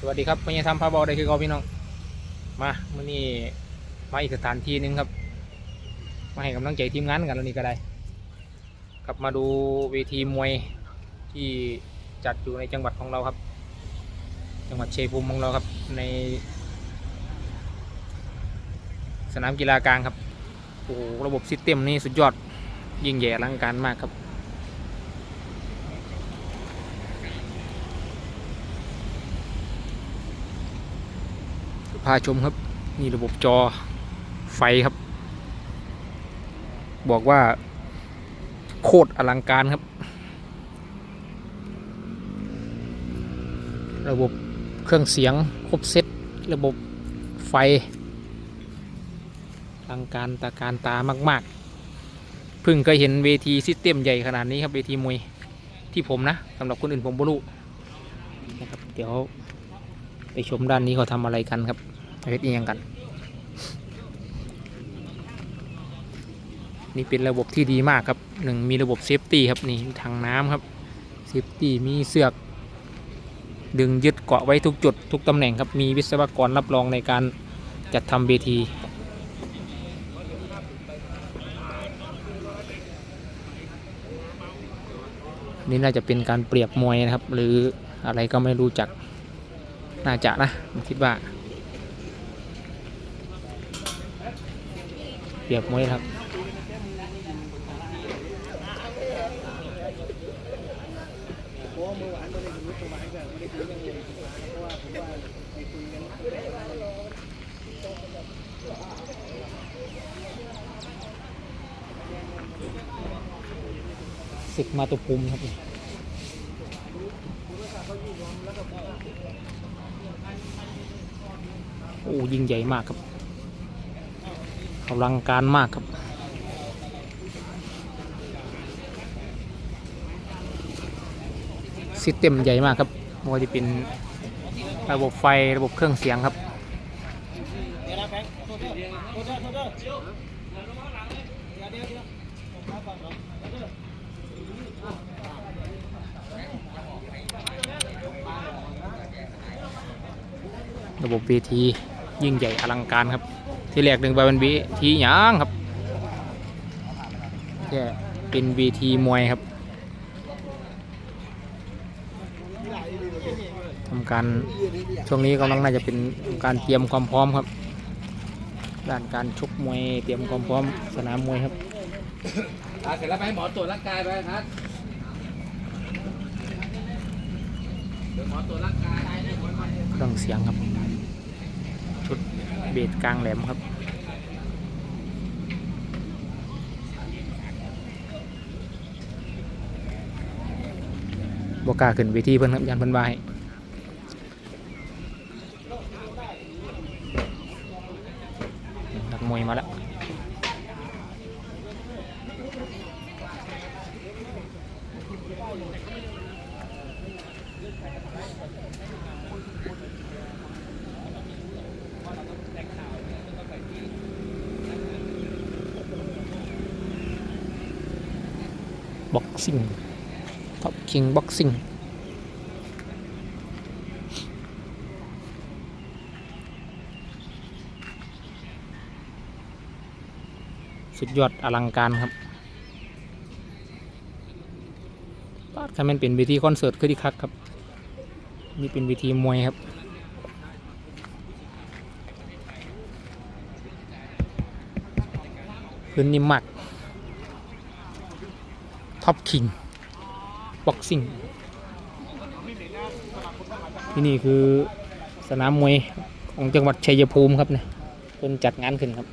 สวัสดีครับพญาธรรมพาบอได้คือเขาพี่น้อง มาเมื่อนี้มาอีกสถานที่หนึ่งครับ มาให้กำลังใจทีมงานกันแล้วนี่ก็ได้กลับมาดูเวทีมวยที่จัดอยู่ในจังหวัดของเราครับ จังหวัดเชัยงภูมิของเราครับ ใน สนามกีฬากลางครับโอ้โหระบบซิสเต็มนี่สุดยอดยิ่งใหญ่อลังการมากครับาชมครับ นี่ระบบจอไฟครับ บอกว่า โคตรอลังการครับ ระบบเครื่องเสียงครบเซตระบบไฟอลังการตาการตามาก ๆ เพิ่งเคยเห็นเวทีซิสเต็มใหญ่ขนาดนี้ครับเวทีมวยที่ผมนะสำหรับคนอื่นผมไม่รู้นะครับ เดี๋ยวไปชมด้านนี้เขาทำอะไรกันครับ เฮ็ดอีหยังกัน นี่เป็นระบบที่ดีมากครับหนึ่งมีระบบเซฟตี้ครับนี่ถังน้ำครับเซฟตี้มีเสือก ดึงยึดเกาะไว้ทุกจุดทุกตำแหน่งครับมีวิศวกรรับรองในการจัดทำเวทีนี่น่าจะเป็นการเปรียบมวยนะครับ หรืออะไรก็ไม่รู้จัก น่าจะนะผมคิดว่า เปรียบมวยครับศึกมาตุภูมิครับโอ้ยิงใหญ่มากครับ อลังการมากครับ ซิสเต็มใหญ่มากครับไม่ว่าจะเป็นระบบไฟระบบเครื่องเสียงครับระบบเวทียิ่งใหญ่อลังการครับ ที่แรกหนึ่งไปเป็นเวทีหยางครับแค่เป็นเวทีมวยครับทำการช่วงนี้กำลังน่าจะเป็นการเตรียมความพร้อมครับ ด้านการชกมวยเตรียมความพร้อมสนามมวยครับอ่าเสร็จแล้วไปให้หมอตรวจร่างกายไปครับเดี๋ยวหมอตรวจร่างกายเครื่องเสียงครับ ชุดเบสกลางแหลมครับบกาขึ้นเวทีเพิ่นครับยันเพิ่นบายนักมวยมาแล้ว บ็อกซิ่งท็อปคิงบ็อกซิ่งสุดยอดอลังการครับปาดคันแมันเป็นเวทีคอนเสิร์ตคือที่คักครับ นี่เป็นเวทีมวยครับ พื้นนิ่มมาก ท็อปคิงบ็อกซิ่งที่นี่คือสนามมวยของจังหวัดชัยภูมิครับเนี่ยเพิ่นจัดงานขึ้นครับ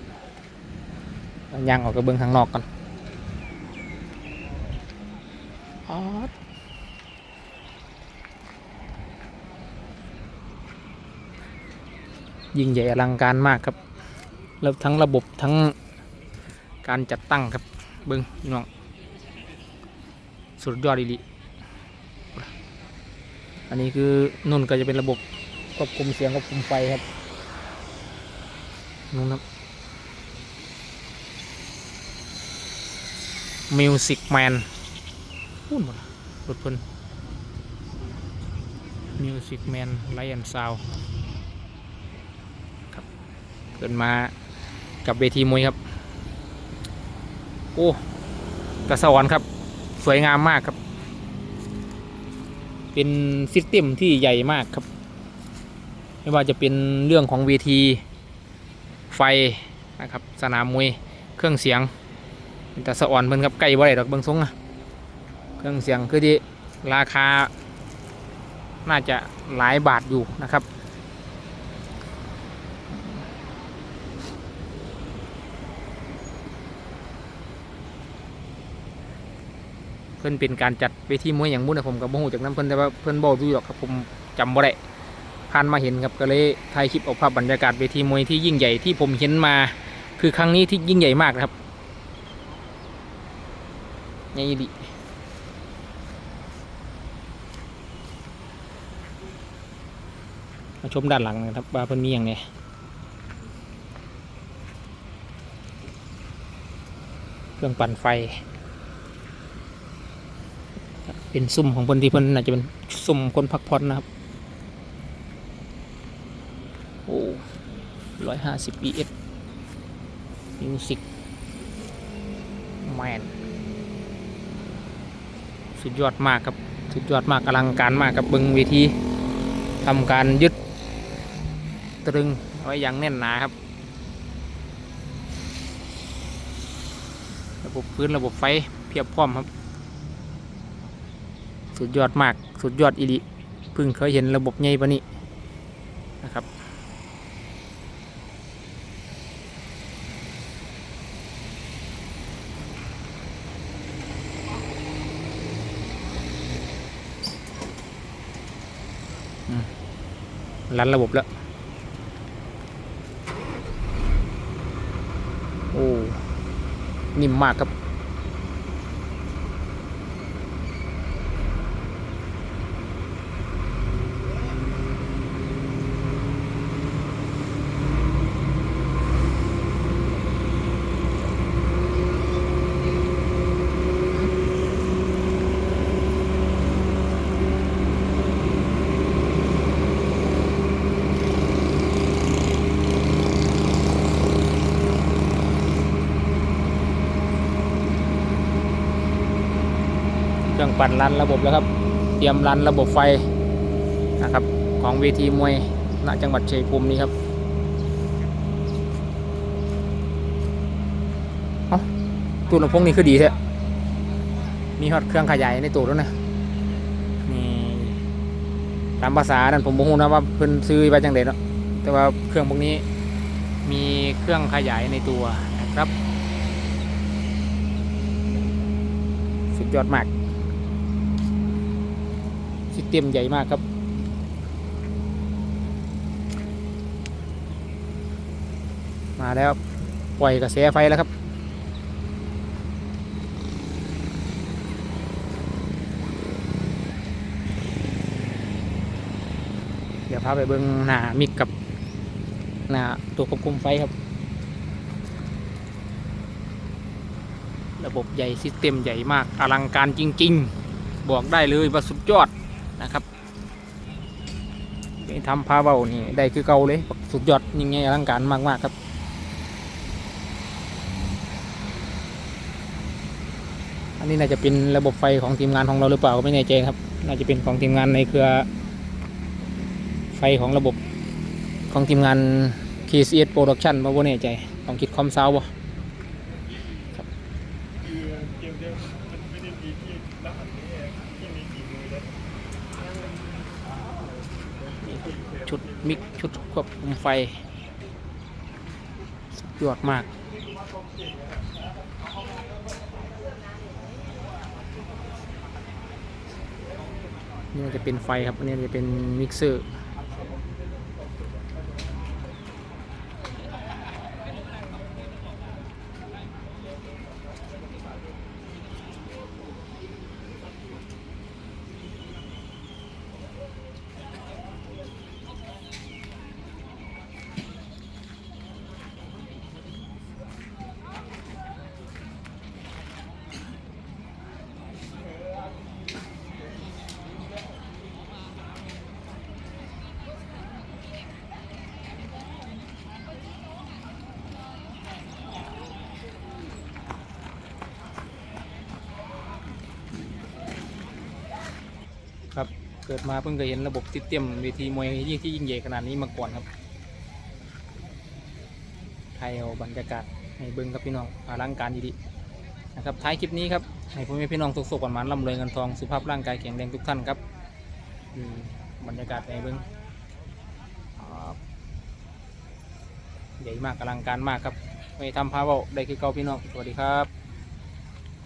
เอาย่างออกกระเบื้องข้างนอกกันอ๊อดยิ่งใหญ่อลังการมากครับแล้วทั้งระบบทั้งการจัดตั้งครับเบิ้งพี่น้อง สุดยอดอีลีอันนี้คือนุ่นก็จะเป็นระบบควบคุมเสียงควบคุมไฟครับนู่นครับมิวสิกแมนพูดหมดรถเพิ่น Music Man Lion Sound ครับเกินมากับเวทีมวยครับ โอ้กระสวรรค์ครับ สวยงามมากครับ เป็นซิสเต็มที่ใหญ่มากครับ ไม่ว่าจะเป็นเรื่องของเวทีไฟนะครับ สนามมวยเครื่องเสียงเป็นแต่สะอ่อนเพิ่นครับใกล้บ่ได้ดอกเบิ่งทรงอะเครื่องเสียงคือที่ราคา น่าจะหลายบาทอยู่นะครับ พิ่นเป็นการจัดเวทีมวยอย่างมุ่นนะผมกับโมโหจากนั้นเพิ่นแต่ว่าเพิ่นบอกดูหรอกครับผมจำบ่ได้ผ่านมาเห็นครับก็เลยถ่ายคลิปเอาภาพบรรยากาศเวทีมวยที่ยิ่งใหญ่ที่ผมเห็นมา คือครั้งนี้ที่ยิ่งใหญ่มากนะครับใหญ่ดีมาชมด้านหลังนะครับว่าเพิ่นมีอย่างไงเครื่องปั่นไฟ เป็นซุ่มของคนที่เพิ่นน่าจะเป็นซุ่มคนพักผ่อนนะครับ โอ้ร้อยห้าสิบ ES มิวสิกแมนสุดยอดมากครับ สุดยอดมากอลังการมากครับเบิงเวทีทำการยึดตรึงไว้อย่างแน่นหนาครับ ระบบพื้นระบบไฟเพียบพร้อมครับ สุดยอดมาก สุดยอดอีดิเพิ่งเคยเห็นระบบใหญ่ปะนี้นะครับรันระบบแล้วโอ้นิ่มมากครับ เครื่องปั่นรันระบบแล้วครับ เตรียมรันระบบไฟนะครับของเวทีมวยณจังหวัดชัยภูมินี้ครับเอาตู้ลำโพงนี่คือดีแท้มีฮอตเครื่องขยายในตู้แล้วนะนี่ตามภาษานั่นผมบอกนะว่าเพิ่นซื้อไปจังเด็ดเนาะแต่ว่าเครื่องพวกนี้มีเครื่องขยายในตัวนะครับ สุดยอดมาก ต็มใหญ่มากครับ มาแล้วปล่อยกระแสไฟแล้วครับเดี๋ยวพาไปเบิ้งหน้ามิกกับหน้าตัวควบคุมไฟครับ ระบบใหญ่ซิสเต็มใหญ่มากอลังการจริง ๆ บอกได้เลยว่าสุดยอด นะครับทำพาเบานี่ได้คือเก่าเลยสุดยอดยิ่งใหญ่อลังการมากๆครับอันนี้น่าจะเป็นระบบไฟของทีมงานของเราหรือเปล่าก็ไม่แน่ใจครับ น่าจะเป็นของทีมงานในเครือ ไฟของระบบของทีมงาน KCS Production มาบ่แน่ใจต้องคิดคอมซาวบ่ ชุด มิกชุดควบคุมไฟ สุดยอดมาก นี่มันจะเป็นไฟครับอันนี้จะเป็นมิกเซอร์ เกิดมาเพิ่งเคยเห็นระบบติดเต็มเวทีมวยยิ่งที่ยิ่งใหญ่ขนาดนี้มาก่อนครับไทยเอาบรรยากาศให้เบิ้งครับพี่น้องอลังการดีๆนะครับท้ายคลิปนี้ครับให้พ่อแม่พี่น้องสุขๆหวานๆร่ำรวยเงินทองสุขภาพร่างกายแข็งแรงทุกท่านครับบรรยากาศในเบิ้งใหญ่มากอลังการมากครับไม่ทำพาเวาได้คือเก่าพี่น้องสวัสดีครับ